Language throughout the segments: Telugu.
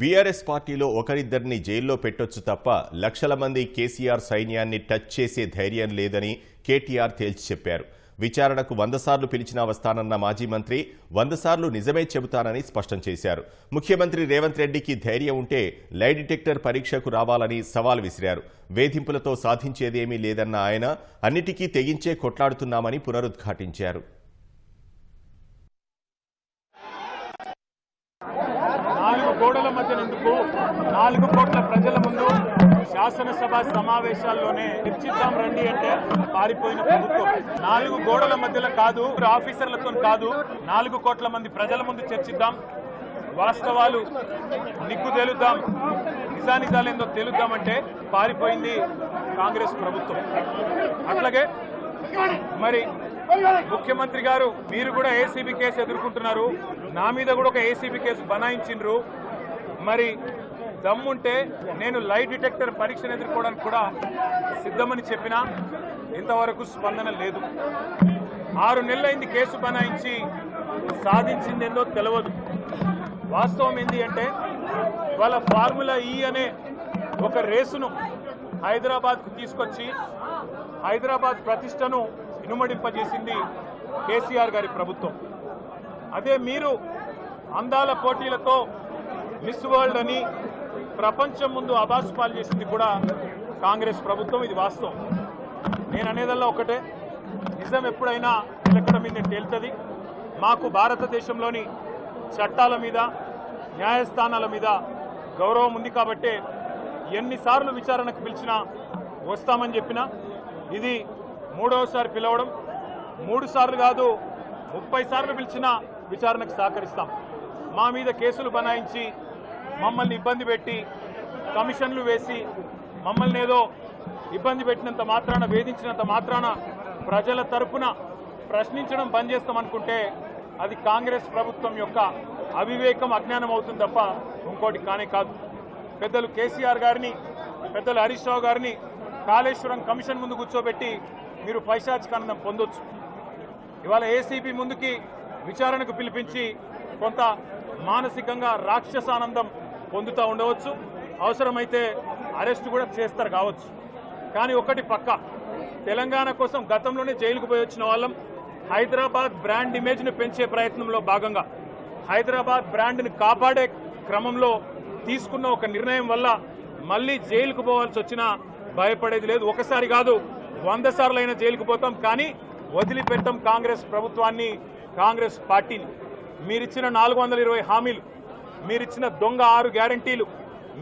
బీఆర్ఎస్ పార్టీలో ఒకరిద్దరిని జైల్లో పెట్టొచ్చు తప్ప లక్షల మంది కేసీఆర్ సైన్యాన్ని టచ్ చేసే ధైర్యం లేదని కేటీఆర్ తేల్చి చెప్పారు. విచారణకు వంద సార్లు పిలిచినా వస్తానన్న మాజీ మంత్రి వంద సార్లు నిజమే చెబుతానని స్పష్టం చేశారు. ముఖ్యమంత్రి రేవంత్ రెడ్డికి ధైర్యం ఉంటే లై డిటెక్టర్ పరీక్షకు రావాలని సవాల్ విసిరారు. వేధింపులతో సాధించేదేమీ లేదన్న ఆయన అన్నిటికీ తెగించే కొట్లాడుతున్నామని పునరుద్ఘాటించారు. నాలుగు గోడల మధ్య నందుకు నాలుగు కోట్ల ప్రజల ముందు శాసనసభ సమావేశాల్లోనే చర్చిద్దాం రండి అంటే పారిపోయిన ప్రభుత్వం. నాలుగు గోడల మధ్యలో కాదు ఆఫీసర్లతో కాదు నాలుగు కోట్ల మంది ప్రజల ముందు చర్చిద్దాం. వాస్తవాలు నిగ్గు తేలుద్దాం. నిజానిజాలేందో తేలుద్దామంటే పారిపోయింది కాంగ్రెస్ ప్రభుత్వం. అట్లాగే మరి ముఖ్యమంత్రి గారు మీరు కూడా ఏసీబీ కేసు ఎదుర్కొంటున్నారు. నా మీద కూడా ఒక ఏసీబీ కేసు బనాయించిండ్రు. మరి దమ్ముంటే నేను లైట్ డిటెక్టర్ పరీక్షను ఎదుర్కోవడానికి కూడా సిద్ధమని చెప్పినా ఇంతవరకు స్పందన లేదు. ఆరు నెలలైంది కేసు బనాయించి సాధించిందేందో తెలియదు వాస్తవం ఏంటి అంటే వాళ్ళ ఫార్ములా ఈ అనే ఒక రేసును హైదరాబాద్కు తీసుకొచ్చి హైదరాబాద్ ప్రతిష్టను ఇనుమడింపజేసింది కేసీఆర్ గారి ప్రభుత్వం. అదే మీరు అందాల పోటీలతో మిస్ వరల్డ్ అని ప్రపంచం ముందు అబాసుపాలు చేసింది కూడా కాంగ్రెస్ ప్రభుత్వం ఇది వాస్తవం. నేను అనేదల్లా ఒకటే నిజం ఎప్పుడైనా ఎక్కడ మీద తేలుతుంది మాకు భారతదేశంలోని చట్టాల మీద న్యాయస్థానాల మీద గౌరవం ఉంది కాబట్టే ఎన్నిసార్లు విచారణకు పిలిచినా వస్తామని చెప్పినా ఇది మూడవసారి పిలవడం మూడు సార్లు కాదు ముప్పై సార్లు పిలిచినా విచారణకు సహకరిస్తాం. మా మీద కేసులు బనాయించి మమ్మల్ని ఇబ్బంది పెట్టి కమిషన్లు వేసి మమ్మల్ని ఏదో ఇబ్బంది పెట్టినంత మాత్రాన వేధించినంత మాత్రాన ప్రజల తరపున ప్రశ్నించడం బంద్ చేస్తామనుకుంటే అది కాంగ్రెస్ ప్రభుత్వం యొక్క అవివేకం అజ్ఞానం అవుతుంది తప్ప ఇంకోటి కానే కాదు. పెద్దలు కేసీఆర్ గారిని పెద్దలు హరీష్ రావు గారిని కాళేశ్వరం కమిషన్ ముందు కూర్చోబెట్టి మీరు పైశాచికానందం పొందొచ్చు. ఇవాళ ఏసీబీ ముందుకి విచారణకు పిలిపించి కొంత మానసికంగా రాక్షసానందం పొందుతూ ఉండవచ్చు. అవసరమైతే అరెస్ట్ కూడా చేస్తారు కావచ్చు. కానీ ఒకటి పక్క. తెలంగాణ కోసం గతంలోనే జైలుకు పోయి వచ్చిన వాళ్ళం హైదరాబాద్ బ్రాండ్ ఇమేజ్ను పెంచే ప్రయత్నంలో భాగంగా హైదరాబాద్ బ్రాండ్ని కాపాడే క్రమంలో తీసుకున్న ఒక నిర్ణయం వల్ల మళ్ళీ జైలుకు పోవాల్సి వచ్చినా భయపడేది లేదు. ఒకసారి కాదు వంద సార్లు అయినా జైలుకు పోతాం కానీ వదిలిపెట్టం కాంగ్రెస్ ప్రభుత్వాన్ని కాంగ్రెస్ పార్టీని. మీరిచ్చిన నాలుగు వందల ఇరవై హామీలు మీరిచ్చిన దొంగ ఆరు గ్యారంటీలు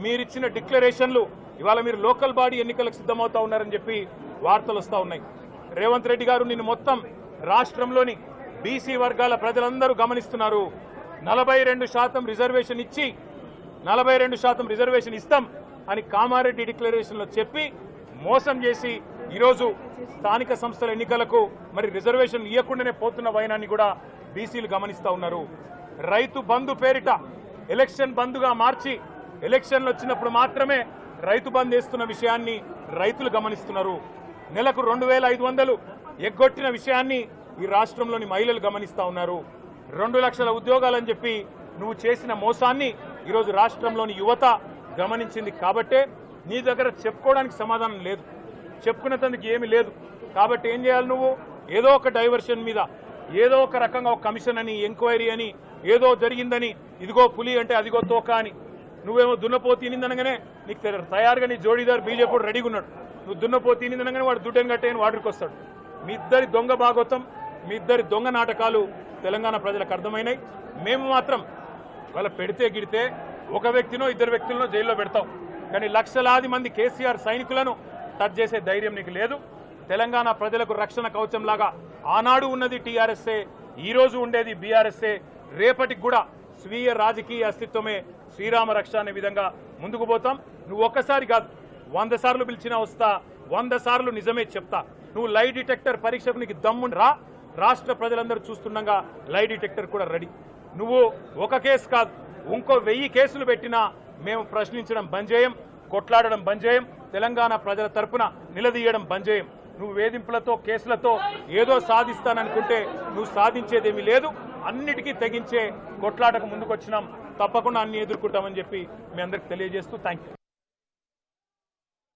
మీరిచ్చిన డిక్లరేషన్లు ఇవాళ మీరు లోకల్ బాడీ ఎన్నికలకు సిద్ధమవుతా ఉన్నారని చెప్పి వార్తలు వస్తూ ఉన్నాయి. రేవంత్ రెడ్డి గారు నిన్ను మొత్తం రాష్ట్రంలోని బీసీ వర్గాల ప్రజలందరూ గమనిస్తున్నారు. నలభై రెండు శాతం రిజర్వేషన్ ఇచ్చి నలభై రెండు శాతం రిజర్వేషన్ ఇస్తాం అని కామారెడ్డి డిక్లరేషన్లో చెప్పి మోసం చేసి ఈరోజు స్థానిక సంస్థల ఎన్నికలకు మరి రిజర్వేషన్ ఇవ్వకుండానే పోతున్న వైనాన్ని కూడా బీసీలు గమనిస్తూ ఉన్నారు. రైతు బంధు పేరిట ఎలక్షన్ బంధుగా మార్చి ఎలక్షన్లు వచ్చినప్పుడు మాత్రమే రైతు బంద్ వేస్తున్న విషయాన్ని రైతులు గమనిస్తున్నారు. నెలకు రెండు వేల ఐదు వందలు ఎగ్గొట్టిన విషయాన్ని ఈ రాష్ట్రంలోని మహిళలు గమనిస్తా ఉన్నారు. రెండు లక్షల ఉద్యోగాలని చెప్పి నువ్వు చేసిన మోసాన్ని ఈరోజు రాష్ట్రంలోని యువత గమనించింది కాబట్టే నీ దగ్గర చెప్పుకోవడానికి సమాధానం లేదు. చెప్పుకునేందుకు ఏమీ లేదు. కాబట్టి ఏం చేయాలి నువ్వు? ఏదో ఒక డైవర్షన్ మీద ఏదో ఒక రకంగా ఒక కమిషన్ అని ఎంక్వైరీ అని ఏదో జరిగిందని ఇదిగో పులి అంటే అదిగో తోక అని. నువ్వేమో దున్నపో తినిందనగానే నీకు తయారుగా నీ జోడీదారు బీజేపీ రెడీగా ఉన్నాడు. నువ్వు దున్నపో తినిందనగానే వాడు దుడ్డని కట్టేయని వాడికి వస్తాడు. మీ ఇద్దరి దొంగ భాగవతం మీ ఇద్దరి దొంగ నాటకాలు తెలంగాణ ప్రజలకు అర్థమైనాయి. మేము మాత్రం వాళ్ళ పెడితే గిడితే ఒక వ్యక్తినో ఇద్దరు వ్యక్తులను జైల్లో పెడతాం. కానీ లక్షలాది మంది కేసీఆర్ సైనికులను టచ్ చేసే ధైర్యం నీకు లేదు. తెలంగాణ ప్రజలకు రక్షణ కవచంలాగా ఆనాడు ఉన్నది టీఆర్ఎస్ఏ ఈ రోజు ఉండేది బీఆర్ఎస్ఏ. రేపటికి కూడా స్వీయ రాజకీయ అస్తిత్వమే శ్రీరామ రక్ష అనే విధంగా ముందుకు పోతాం. నువ్వు ఒక్కసారి కాదు వంద సార్లు పిలిచినా వస్తా వంద సార్లు నిజమే చెప్తా. నువ్వు లై డిటెక్టర్ పరీక్షకు నీకు దమ్ము రా. రాష్ట్ర ప్రజలందరూ చూస్తుండగా లై డిటెక్టర్ కూడా రెడీ నువ్వు ఒక కేసు కాదు ఇంకో వెయ్యి కేసులు పెట్టినా మేము ప్రశ్నించడం బంద్ చేయం కొట్లాడడం బంద్ చేయం తెలంగాణ ప్రజల తరపున నిలదీయడం బంద్ చేయం నువ్వు వేధింపులతో కేసులతో ఏదో సాధిస్తాననుకుంటే నువ్వు సాధించేదేమీ లేదు. అన్నిటికీ తెగించే కొట్లాటకు ముందుకొచ్చినాం. తప్పకుండా అన్ని ఎదుర్కొంటామని చెప్పి మీ అందరికి తెలియజేస్తూ థ్యాంక్ యూ